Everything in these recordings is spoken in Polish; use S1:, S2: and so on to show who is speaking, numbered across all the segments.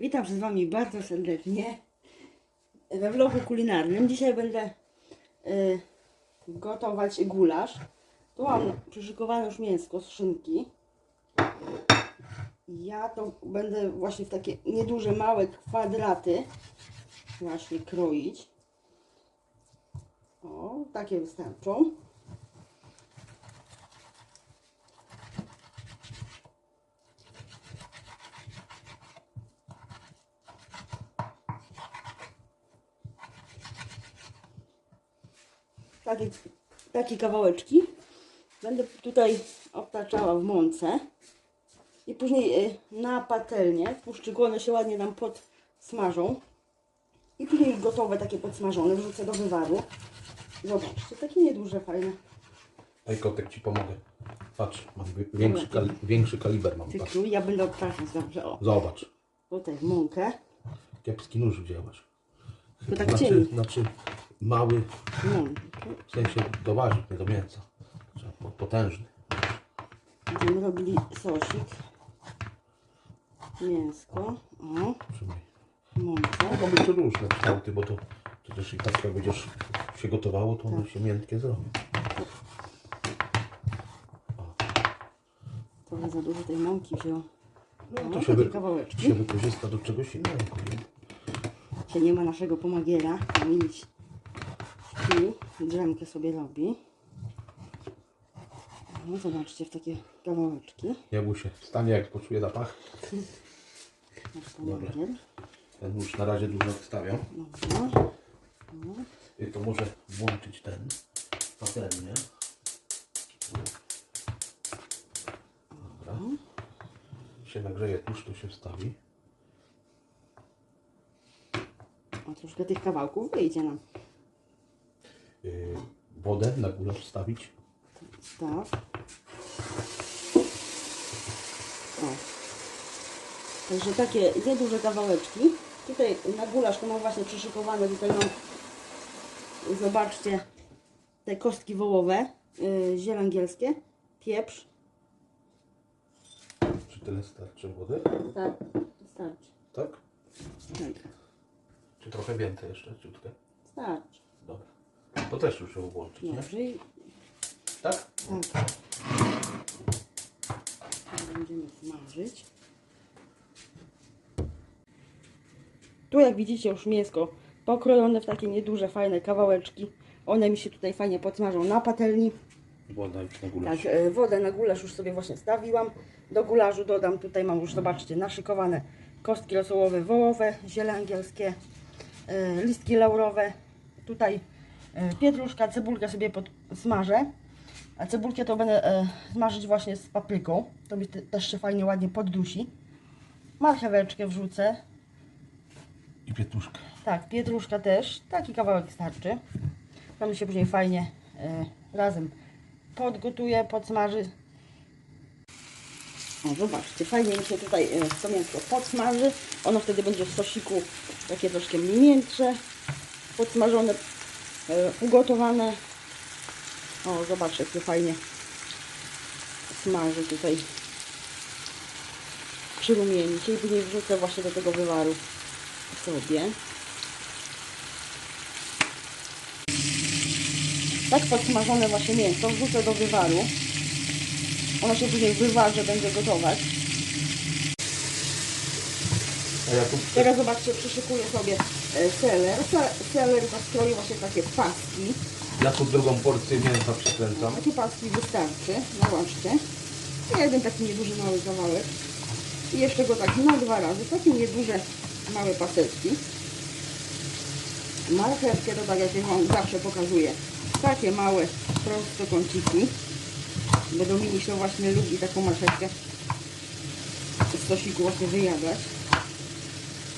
S1: Witam z Wami bardzo serdecznie we vlogu kulinarnym. Dzisiaj będę y, gotować gulasz. Tu mam przyszykowane już mięsko z szynki. Ja to będę właśnie w takie nieduże, małe kwadraty właśnie kroić. O, takie wystarczą. Takie, takie kawałeczki. Będę tutaj obtaczała w mące. I później y, na patelnię puszczyku one się ładnie nam podsmażą. I później gotowe, takie podsmażone, wrzucę do wywaru. Zobaczcie, takie nieduże, fajne.
S2: Daj kotek ci pomogę. Patrz, mam wi- większy, kali większy kaliber mam. Patrz.
S1: ja będę obtaczać dobrze. O,
S2: Zobacz.
S1: tutaj w mąkę.
S2: Kiepski nóż wzięłaś.
S1: To tak
S2: znaczy,
S1: cieni.
S2: znaczy mały,
S1: Mąkę.
S2: w sensie do warzyw, nie do mięsa. Potężny.
S1: Będziemy robili sosik. Mięsko. O, mąkę.
S2: Mogą być różne kształty, bo to przecież i tak jak będziesz się gotowało, to one się miętkie zrobią.
S1: Trochę za dużo tej mąki wziął.
S2: No, to się, wy, się wykorzysta do czegoś innego.
S1: Się nie ma naszego pomagiera. Śpi, drzemkę sobie robi. No zobaczcie w takie kawałeczki.
S2: Jabłusie, stanie jak poczuje zapach.
S1: Pomagier.
S2: Ten nóż na razie dużo.
S1: Dobra.
S2: I to może włączyć ten patelnię. Dobra. Się nagrzeje tłuszcz, to się wstawi.
S1: O, troszkę tych kawałków wyjdzie nam.
S2: Yy, wodę na górę wstawić.
S1: Tak. O. Także takie nieduże kawałeczki. Tutaj na gulasz to mam właśnie przyszykowane. Tutaj mam, zobaczcie, te kostki wołowe, yy, ziele angielskie, pieprz.
S2: Czy tyle starczy wody?
S1: Tak, starczy.
S2: Tak?
S1: Tak,
S2: Czy trochę więcej jeszcze? Ciutkę?
S1: starczy.
S2: Dobra. To też już ją włączyć, nie?
S1: Dobrze i
S2: Tak?
S1: tak. Teraz Będziemy smażyć. Tu jak widzicie już mięsko pokrojone w takie nieduże, fajne kawałeczki. One mi się tutaj fajnie podsmażą na patelni.
S2: Woda już na górę.
S1: Tak, e, wodę na gulasz już sobie właśnie stawiłam. Do gularzu dodam, tutaj mam już, zobaczcie, naszykowane kostki rosołowe wołowe, ziele angielskie, e, listki laurowe. Tutaj pietruszka, cebulkę sobie podsmażę. A cebulkę to będę e, smażyć właśnie z papryką. To mi te, też się fajnie, ładnie poddusi. Marcheweczkę wrzucę.
S2: I pietruszkę.
S1: Tak, pietruszka też. Taki kawałek starczy. To mi się później fajnie e, razem podgotuje, podsmaży. O, zobaczcie, fajnie mi się tutaj e, to mięsko podsmaży. Ono wtedy będzie w sosiku takie troszkę mniej miększe, podsmażone, e, ugotowane. O, zobaczcie, jak to fajnie smaży tutaj przy rumienicie i później wrzucę właśnie do tego wywaru sobie. Tak podsmażone właśnie mięso wrzucę do wywaru. Ono się później wywarze będzie gotować.
S2: A ja tu
S1: Teraz zobaczcie, przyszykuję sobie e, seler. Se- Seler zaskroję właśnie takie paski.
S2: Ja tu drugą porcję mięsa przykręcam.
S1: Takie paski wystarczy. Zobaczcie. Jeden taki nieduży mały kawałek. I jeszcze go tak na dwa razy. Takie nieduże małe paseczki. Marchewkę to tak jak ja Wam zawsze pokazuję. Takie małe prostokąciki. Bo Dominik to właśnie lubi taką marchewkę z sosiku właśnie wyjadać.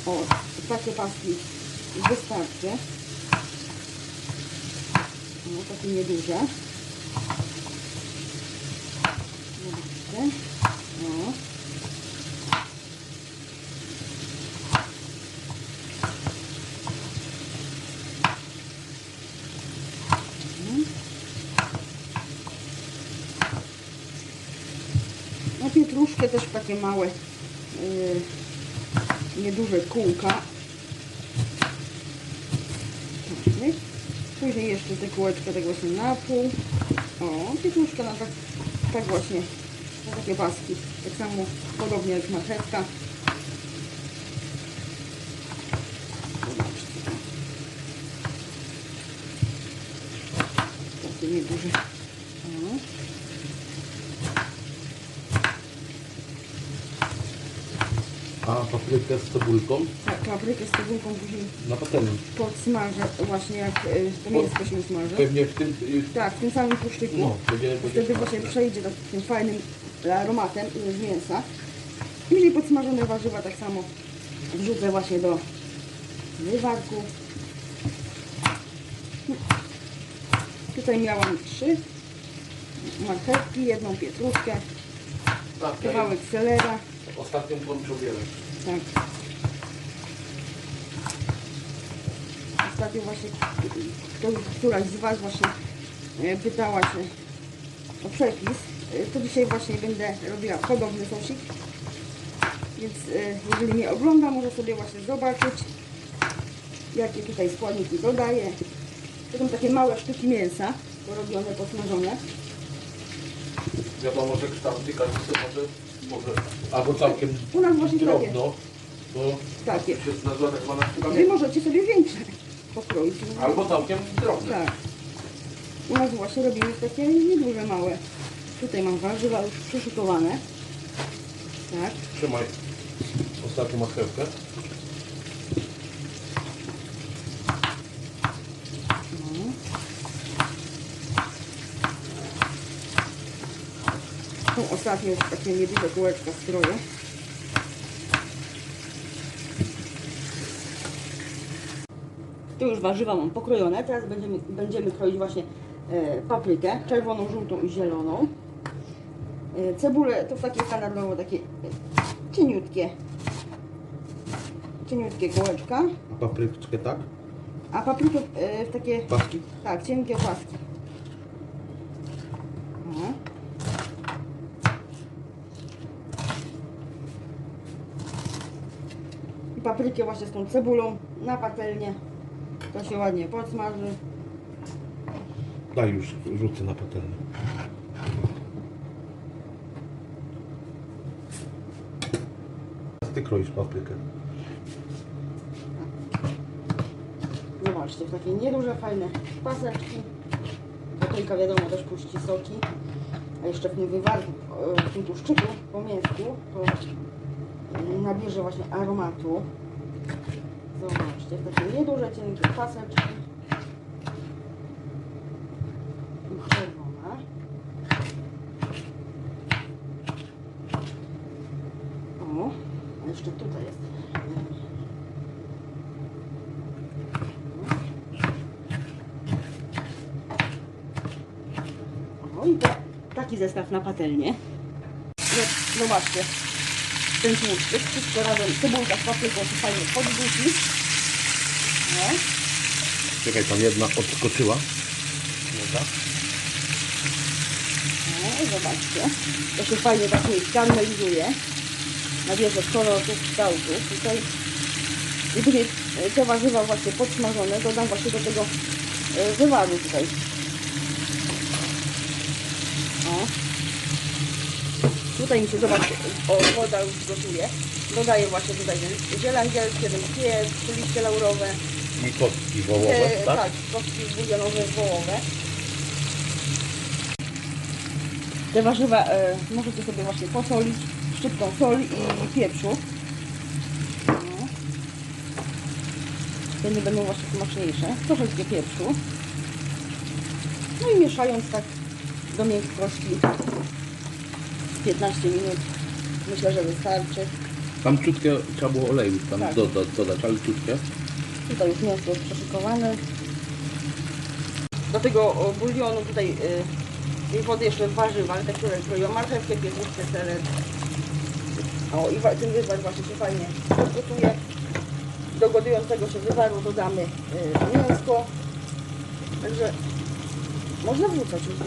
S1: O, takie paski wystarczy. No, takie nieduże. Zobaczcie. Mhm. No pietruszkę też takie małe yy, nieduże kółka. Tak. Później jeszcze te kółeczka tak właśnie na pół. O, pietruszka na tak, tak właśnie, na takie paski. Tak samo podobnie jak marchewka. Zobaczcie. Takie nieduże. O.
S2: A paprykę z cebulką
S1: Tak, paprykę z cebulką później
S2: na patelni.
S1: podsmażę właśnie jak y, to mięsko się usmaży.
S2: Pewnie w tym... y,
S1: Tak, w tym samym tłuszczyku.
S2: No,
S1: Wtedy właśnie przejdzie do tym fajnym aromatem z mięsa. I Później podsmażone warzywa tak samo wrzucę właśnie do wywarku. Tutaj miałam trzy marchewki, jedną pietruszkę,
S2: Tak, ja
S1: kawałek selera.
S2: ostatnią kończą wiele.
S1: Tak. Ostatnio właśnie kto, któraś z Was właśnie e, pytała się o przepis. E, To dzisiaj właśnie będę robiła podobny sosik. Więc e, jeżeli mnie ogląda, może sobie właśnie zobaczyć, jakie tutaj składniki dodaję. To są takie małe sztuki mięsa, porobione, posmażone.
S2: Wiadomo, że kształty każdy sobie może, może albo całkiem
S1: U nas właśnie takie.
S2: drobno, to
S1: Takie.
S2: jest nazwa tak zwana
S1: Wy
S2: mięsa.
S1: możecie sobie większe pokroić.
S2: Albo całkiem drobne.
S1: Tak. U nas właśnie robimy takie nieduże, małe. Tutaj mam warzywa już przyszykowane. Tak.
S2: Trzymaj ostatnią marchewkę.
S1: No. Już takie nieduże kółeczka stroję. Tu już warzywa mam pokrojone. Teraz będziemy, będziemy kroić właśnie e, paprykę czerwoną, żółtą i zieloną. E, cebulę to w takie standardowo takie e, cieniutkie cieniutkie kółeczka.
S2: A papryczkę tak?
S1: A paprykę e, w takie
S2: Paski?
S1: tak, cienkie paski. No. I paprykę właśnie z tą cebulą na patelnię. To się ładnie podsmaży.
S2: Daj już, rzucę na patelnię. Ty kroisz paprykę.
S1: Zobaczcie, w takie nieduże, fajne paseczki. Papryka wiadomo też puści soki. A jeszcze w tym wywarku, e, w tym tłuszczyku po mięsku, to nabierze właśnie aromatu. Zobaczcie, takie nieduże, cienkie paseczki. Czerwona. O, jeszcze tutaj. O i to taki zestaw na patelnię. No, Zobaczcie, ten tłuszczyk, wszystko razem, cebulka z papryką się fajnie. No,
S2: Czekaj, tam jedna odskoczyła. Dobra.
S1: no i zobaczcie, to się fajnie tak karamelizuje. Nabierze kolorów, kształtów. Tutaj i później e, te warzywa właśnie podsmażone dodam właśnie do tego e, wywaru tutaj. O. Tutaj mi się, zobaczcie, o, woda już gotuje. Dodaję właśnie tutaj ten ziele angielskie, ten liście laurowe.
S2: I kostki wołowe,
S1: E,
S2: tak?
S1: tak, kostki bulionowe, wołowe. Te warzywa e, możecie sobie właśnie posolić szczyptą soli i pieprzu. No. Wtedy będą właśnie smaczniejsze. Troszeczkę pieprzu. No i mieszając tak do miękkości 15 minut. Myślę, że wystarczy.
S2: Tam czutkę trzeba było oleju tam
S1: Tak.
S2: dodać, dodać, ale czutkę.
S1: Tutaj już mięso jest przeszykowane. Do tego o, bulionu tutaj y, tej wody jeszcze warzywa, te, które kroją marchewkę, pietruszkę, seler. O i wa- ten wywar właśnie się fajnie gotuje. Do gotującego się wywaru dodamy y, mięsko. Także można wrzucać już go.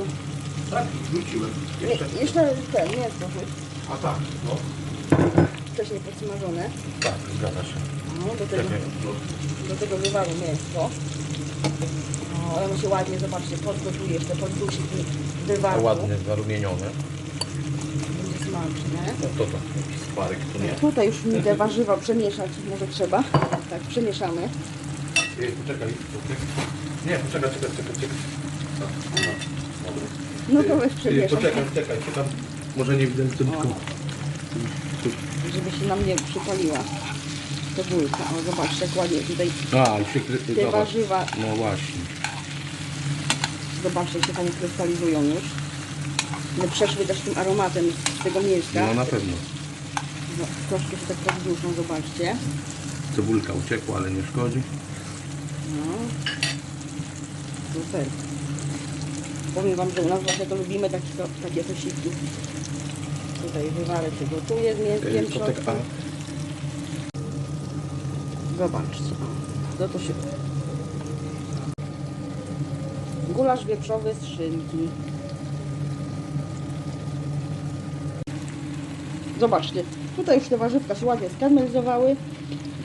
S2: Tak, wróciłem.
S1: Nie, jeszcze ten wrzuć.
S2: A tak, no.
S1: wcześniej podsmażone.
S2: Tak, zgadza się.
S1: No, do tego,
S2: Czekaj,
S1: do tego wywaru mięsko. O, ono się ładnie, zobaczcie, podgotuje jeszcze, poddusi tym
S2: to
S1: wywaru.
S2: ładnie zarumienione.
S1: Będzie smaczne.
S2: No to to, jakiś sparek to nie.
S1: Tutaj już mi te warzywa przemieszać może trzeba. Tak, przemieszamy.
S2: Ej, poczekaj, poczekaj. Nie, poczekaj, czekaj, czekaj, czekaj. No, no, dobra.
S1: No to weź
S2: Ej,
S1: przemieszam,
S2: Poczekaj, czekaj, czekam. Może nie widzę tylko.
S1: żeby się nam nie przypaliła cebulka. O, zobaczcie, jak ładnie tutaj
S2: A, się
S1: te
S2: zobacz.
S1: warzywa,
S2: No właśnie.
S1: zobaczcie, jak się fajnie krystalizują już. One przeszły też tym aromatem z tego mięska.
S2: No na pewno.
S1: No, troszkę się tak podduszą, zobaczcie.
S2: Cebulka uciekła, ale nie szkodzi.
S1: No. Super. Powiem Wam, że u nas właśnie to lubimy takie, takie sosiki. Tutaj wywarek się gotuje z mięskiem w
S2: tak,
S1: środku. Zobaczcie. No to się... Gulasz wieprzowy z szynki. Zobaczcie, tutaj już te warzywka się ładnie skarmelizowały.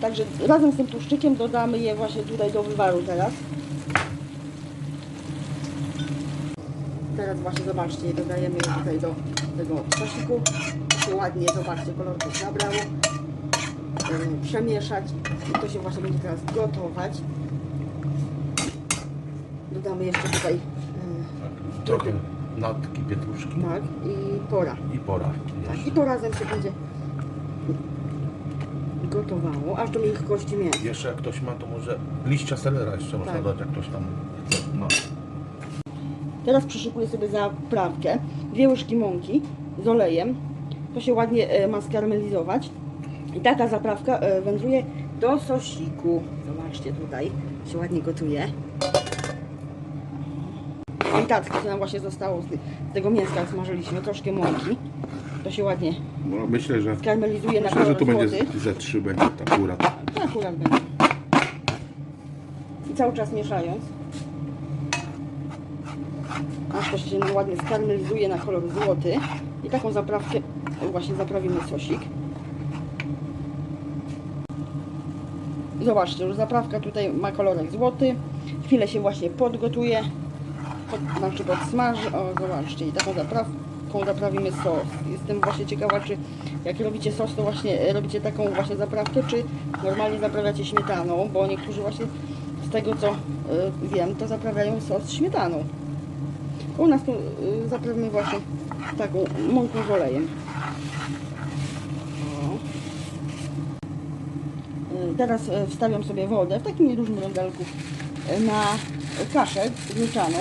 S1: Także razem z tym tłuszczykiem dodamy je właśnie tutaj do wywaru teraz. Teraz właśnie zobaczcie, je dodajemy je tutaj do tego sosiku. Się ładnie, zobaczcie, kolor też nabrało. Yy, Przemieszać i to się właśnie będzie teraz gotować. Dodamy jeszcze tutaj yy,
S2: Trochę natki pietruszki
S1: tak i pora.
S2: i pora.
S1: Tak, i to razem się będzie gotowało, aż do miękkości mięsa.
S2: Jeszcze jak ktoś ma, to może liścia selera jeszcze można
S1: Tak.
S2: dać, jak ktoś tam ma.
S1: Teraz przyszykuję sobie zaprawkę. Dwie łyżki mąki z olejem. To się ładnie e, ma skarmelizować. I taka zaprawka e, wędruje do sosiku. Zobaczcie tutaj, się ładnie gotuje. I tak, co nam właśnie zostało z, tego mięska, jak smażyliśmy, troszkę mąki. To się ładnie
S2: No, myślę, że
S1: skarmelizuje na
S2: myślę, że tu będzie ze trzy będzie akurat.
S1: To akurat będzie. I cały czas mieszając. Aż się ładnie skarmelizuje na kolor złoty. I taką zaprawkę właśnie zaprawimy sosik. Zobaczcie, już zaprawka tutaj ma kolorek złoty. Chwilę się właśnie podgotuje. Pod, znaczy podsmaży. O, zobaczcie. I taką zaprawką zaprawimy sos. Jestem właśnie ciekawa, czy jak robicie sos, to właśnie e, robicie taką właśnie zaprawkę, czy normalnie zaprawiacie śmietaną, bo niektórzy właśnie z tego co y, wiem, to zaprawiają sos śmietaną. U nas tu y, zaprawimy właśnie taką mąką z olejem. Y, Teraz y, wstawiam sobie wodę w takim niedużym rondelku y, na kaszę gryczaną.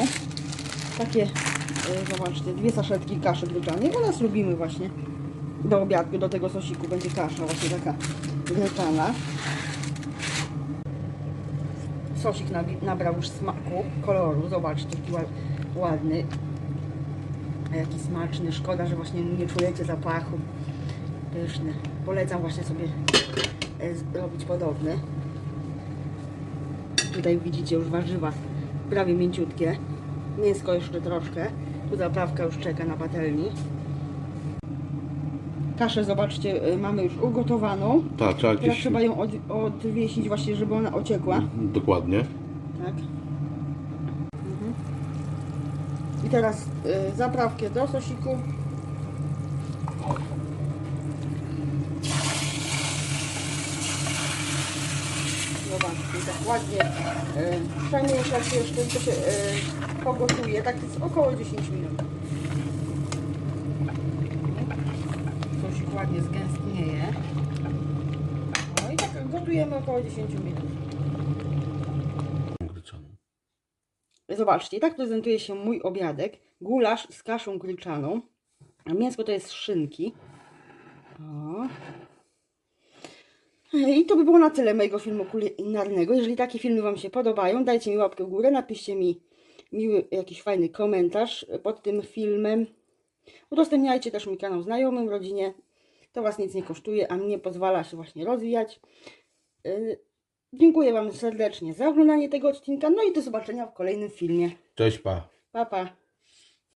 S1: Takie, y, zobaczcie, dwie saszetki kaszy gryczanej. U nas lubimy właśnie do obiadku, do tego sosiku będzie kasza właśnie taka gryczana. Sosik nabrał już smaku, koloru, zobaczcie, jaki ła- ładny. A jaki smaczny, szkoda, że właśnie nie czujecie zapachu. Pyszny. Polecam właśnie sobie e, zrobić podobny. Tutaj widzicie już warzywa prawie mięciutkie. Mięsko jeszcze troszkę. Tu zaprawka już czeka na patelni. Kaszę, zobaczcie, y, mamy już ugotowaną.
S2: Tak, trzeba
S1: Teraz trzeba ją od, odwiesić właśnie, żeby ona ociekła.
S2: Dokładnie.
S1: Tak. Mhm. I teraz y, zaprawkę do sosiku. Zobaczcie, tak ładnie y, przemieszać jeszcze i to się y, pogotuje, tak jest około 10 minut. Sosik ładnie zgęstnieje. No i tak gotujemy około 10 minut. Zobaczcie, tak prezentuje się mój obiadek. Gulasz z kaszą gryczaną. A mięsko to jest szynki. O. I to by było na tyle mojego filmu kulinarnego. Jeżeli takie filmy Wam się podobają, dajcie mi łapkę w górę, napiszcie mi miły jakiś fajny komentarz pod tym filmem. Udostępniajcie też mój kanał znajomym, rodzinie. To Was nic nie kosztuje, a mnie pozwala się właśnie rozwijać. Dziękuję Wam serdecznie za oglądanie tego odcinka. No i do zobaczenia w kolejnym filmie.
S2: Cześć, pa.
S1: Pa, pa.